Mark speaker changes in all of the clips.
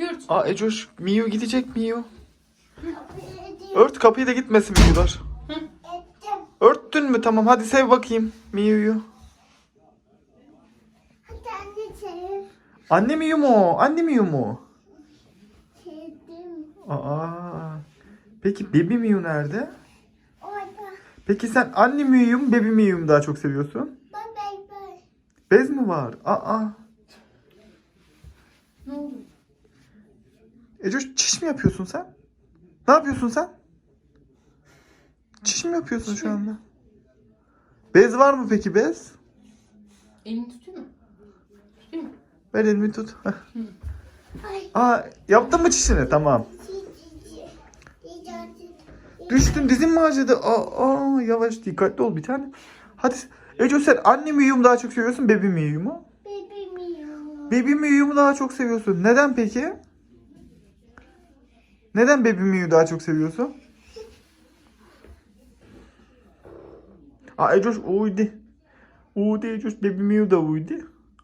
Speaker 1: ört.
Speaker 2: Aa Ecoş Miu gidecek Miu. Ört kapıyı da gitmesin Miu'lar. Örttün mü? Tamam hadi sev bakayım Miu'yu.
Speaker 3: Anne
Speaker 2: Miu mu? Anne Miu mu?
Speaker 3: Sevdim.
Speaker 2: Aa. Peki Baby Miu nerede?
Speaker 3: Orada.
Speaker 2: Peki sen anne Miu'yu mu Baby Miu'yu mu daha çok seviyorsun?
Speaker 3: Bak.
Speaker 2: Bez mi var? Aa.
Speaker 1: Ne oldu?
Speaker 2: Ecoş çiş mi yapıyorsun sen? Ne yapıyorsun sen? Çiş mi yapıyorsun şu anda? Bez var mı peki bez?
Speaker 1: Elini tutuyor mu? Tutuyor mu?
Speaker 2: Ver elimi tut. Aa yaptın mı çişini? Tamam. Düştün dizin mi acıdı? Aa, aa, yavaş dikkatli ol bir tane. Hadi Ece sen anne mu daha çok seviyorsun Baby Miyu'yu mu?
Speaker 3: Bebeğim yiyor.
Speaker 2: Baby Miyu'yu mu daha çok seviyorsun? Neden peki? Neden Baby Miyu'yu daha çok seviyorsun? Aa Ecoş uydu. Uydu Ecoş Baby Miyu da uydu.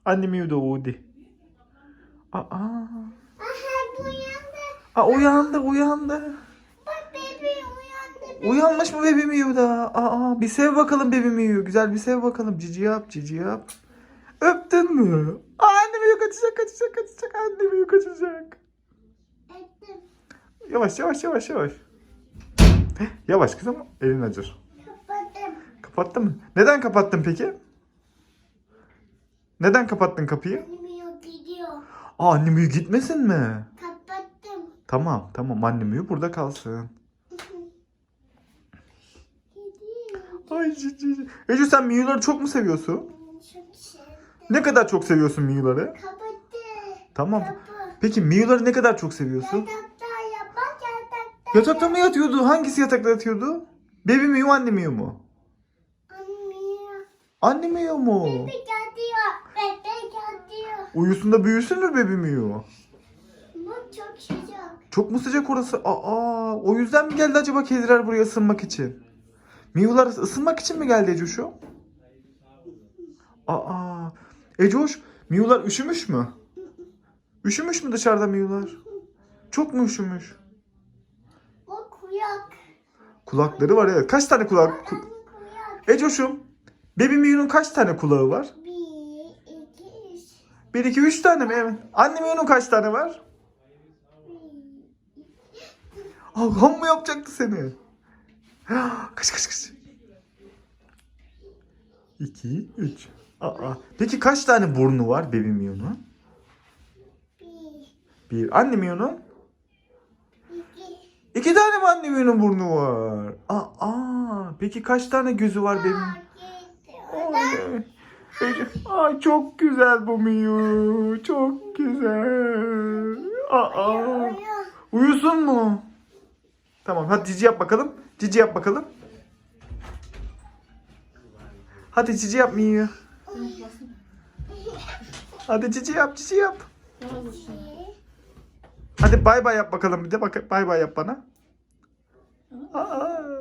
Speaker 2: Anne Miyu da uydu. Aa,
Speaker 3: Aha bu uyandı.
Speaker 2: aa uyandı uyandı.
Speaker 3: Bak bebeğim uyandı.
Speaker 2: Uyanmış mı Baby Miyu da? Aa bir sev bakalım Baby Miyu. Güzel bir sev bakalım. Cici yap cici yap. Öptün mü? Aa, anne Miyu kaçacak kaçacak kaçacak. Anne Miyu kaçacak. Yavaş yavaş yavaş yavaş. Yavaş kızım elin acır.
Speaker 3: Kapattım.
Speaker 2: Kapattın mı? Neden kapattın peki? Neden kapattın kapıyı?
Speaker 3: Annem yok gidiyor.
Speaker 2: Aa annem uyu gitmesin mi?
Speaker 3: Kapattım.
Speaker 2: Tamam tamam annem uyu burada kalsın. Ay cici. Ece sen Miyu'ları çok mu seviyorsun?
Speaker 3: Çok sevdim.
Speaker 2: Ne kadar çok seviyorsun Miyu'ları?
Speaker 3: Kapattı.
Speaker 2: Tamam.
Speaker 3: Kapı.
Speaker 2: Peki Miyu'ları ne kadar çok seviyorsun?
Speaker 3: Yapak yatakta.
Speaker 2: Mı yatıyordu? Hangisi yatakta yatıyordu? Baby Miyu anne Miyu mu?
Speaker 3: Anne.
Speaker 2: Anne Miyu mu?
Speaker 3: Bebek yatıyor. Bebek yatıyor.
Speaker 2: Uyusun da büyüsün mü Baby Miyu?
Speaker 3: Bu çok sıcak.
Speaker 2: Çok mu sıcak orası? Aa, o yüzden mi geldi acaba kediler buraya ısınmak için? Miyular ısınmak için mi geldi Ecoş'u? Aa, Ecoş, Miyular üşümüş mü? Üşümüş mü dışarıda Miyular? Çok mu üşümüş? Kulakları var evet. Kaç tane kulak? Ku-. Ecoş'um, Baby Miyu'nun kaç tane kulağı var?
Speaker 3: Bir, iki, üç.
Speaker 2: Bir, iki, üç tane mi? Evet. Anne Miyu'nun kaç tane var? Ham mı yapacaktı seni? Kaç kaç kaç. İki, üç. Aa, peki kaç tane burnu var Baby Miyu'nun?
Speaker 3: Bir.
Speaker 2: Bir. Anne Miyu'nun?
Speaker 3: İki.
Speaker 2: Tane mi anne Miyu'nun burnu var? Aa, peki kaç tane gözü var
Speaker 3: Aa, gitti.
Speaker 2: Ay, çok güzel bu Miyu. Çok güzel. Aa,
Speaker 3: Uyu.
Speaker 2: uyusun mu? Tamam hadi cici yap bakalım. Cici yap bakalım. Hadi cici yap Miyu. Hadi cici yap cici yap. Hadi bay bay yap bakalım bir de bak bay bay yap bana. Aa,